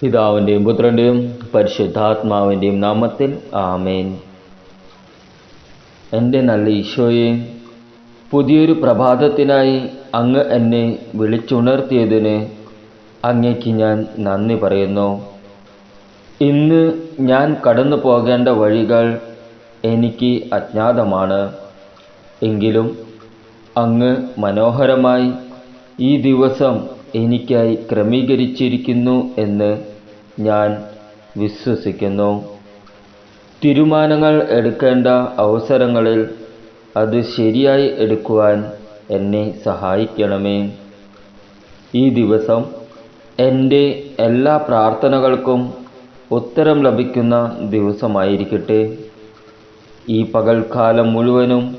പിതാവിന്റെയും പുത്രന്റെയും പരിശുദ്ധാത്മാവിന്റെയും നാമത്തിൽ ആമേൻ. എന്റെ നല്ല ഈശോയെ പുതിയൊരു പ്രഭാതത്തിനായി അങ്ങ് എന്നെ വിളിച്ചുണർത്തിയതിന് അങ്ങയ്ക്ക് ഞാൻ നന്ദി പറയുന്നു. ഇന്ന് ഞാൻ കടന്നു പോകേണ്ട വഴികൾ എനിക്ക് അജ്ഞാതമാണ്. എങ്കിലും അങ്ങ് മനോഹരമായി ഈ ദിവസം എനിക്കായി ക്രമീകരിച്ചിരിക്കുന്നു എന്ന് ഞാൻ വിശ്വസിക്കുന്നു. തീരുമാനങ്ങൾ എടുക്കേണ്ട അവസരങ്ങളിൽ അത് ശരിയായി എടുക്കുവാൻ എന്നെ സഹായിക്കണമേ. ഈ ദിവസം എന്റെ എല്ലാ പ്രാർത്ഥനകൾക്കും ഉത്തരം ലഭിക്കുന്ന ദിവസമായിരിക്കട്ടെ. ഈ പകൽക്കാലം മുഴുവനും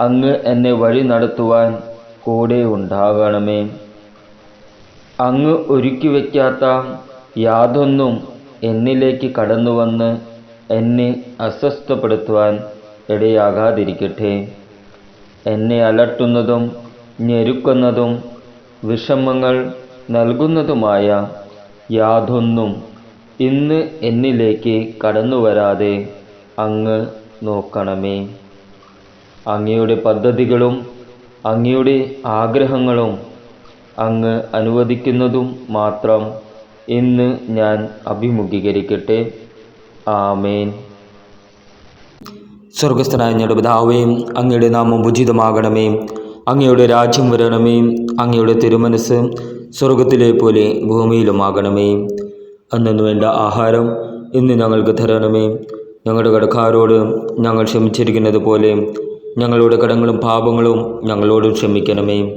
അങ്ങ് എന്നെ വഴി നടത്തുവാൻ കൂടെ ഉണ്ടാകണമേ. അങ്ങ് ഒരുക്കി വയ്ക്കാത്ത യാതൊന്നും എന്നിലേക്ക് കടന്നു വന്ന് എന്നെ അസ്വസ്ഥപ്പെടുത്തുവാൻ ഇടയാകാതിരിക്കട്ടെ. എന്നെ അലട്ടുന്നതും ഞെരുക്കുന്നതും വിഷമങ്ങൾ നൽകുന്നതുമായ യാതൊന്നും ഇന്ന് എന്നിലേക്ക് കടന്നു വരാതെ അങ്ങ് നോക്കണമേ. അങ്ങയുടെ പദ്ധതികളും അങ്ങയുടെ ആഗ്രഹങ്ങളും അങ്ങ് അനുവദിക്കുന്നതും മാത്രം ഇന്ന് ഞാൻ അഭിമുഖീകരിക്കട്ടെ. ആമേൻ. സ്വർഗസ്ഥനായ ഞങ്ങളുടെ പിതാവേ അങ്ങയുടെ നാമം ഉചിതമാകണമേ. അങ്ങയുടെ രാജ്യം വരണമേ. അങ്ങയുടെ തിരുമനസ് സ്വർഗത്തിലെ പോലെ ഭൂമിയിലുമാകണമേ. അന്നു വേണ്ട ആഹാരം ഇന്ന് ഞങ്ങൾക്ക് തരണമേ. ഞങ്ങളുടെ കടക്കാരോട് ഞങ്ങൾ ക്ഷമിച്ചിരിക്കുന്നത് പോലെ ഞങ്ങളുടെ കടങ്ങളും പാപങ്ങളും ഞങ്ങളോട് ക്ഷമിക്കണമേ.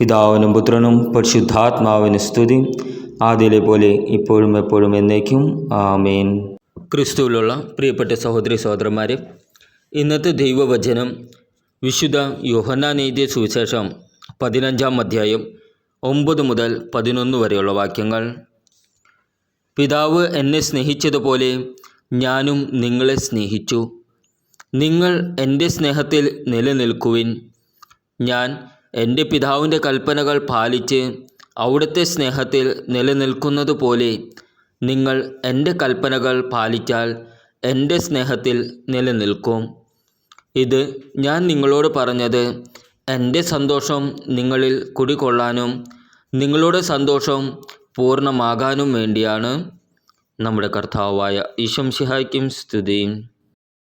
പിതാവിനും പുത്രനും പരിശുദ്ധാത്മാവിന് സ്തുതി. ആദ്യയിലെ പോലെ ഇപ്പോഴും എപ്പോഴും എന്നേക്കും. ആമേൻ. ക്രിസ്തുവിലുള്ള പ്രിയപ്പെട്ട സഹോദരി സഹോദരന്മാരെ ഇന്നത്തെ ദൈവവചനം വിശുദ്ധ യോഹന്നാൻ എഴുതിയ സുവിശേഷം പതിനഞ്ചാം അധ്യായം ഒമ്പത് മുതൽ പതിനൊന്ന് വരെയുള്ള വാക്യങ്ങൾ. പിതാവ് എന്നെ സ്നേഹിച്ചതുപോലെ ഞാനും നിങ്ങളെ സ്നേഹിച്ചു. നിങ്ങൾ എന്റെ സ്നേഹത്തിൽ നിലനിൽക്കുവിൻ. ഞാൻ എന്റെ പിതാവിന്റെ കൽപ്പനകൾ പാലിച്ച് അവിടുത്തെ സ്നേഹത്തിൽ നിലനിൽക്കുന്നതുപോലെ നിങ്ങൾ എന്റെ കൽപ്പനകൾ പാലിച്ചാൽ എന്റെ സ്നേഹത്തിൽ നിലനിൽക്കും. ഇത് ഞാൻ നിങ്ങളോട് പറഞ്ഞത് എന്റെ സന്തോഷം നിങ്ങളിൽ കുടികൊള്ളാനും നിങ്ങളുടെ സന്തോഷം പൂർണമാകാനും വേണ്ടിയാണ്. നമ്മുടെ കർത്താവായ ഈശംസിഹായ്ക്കും സ്തുതി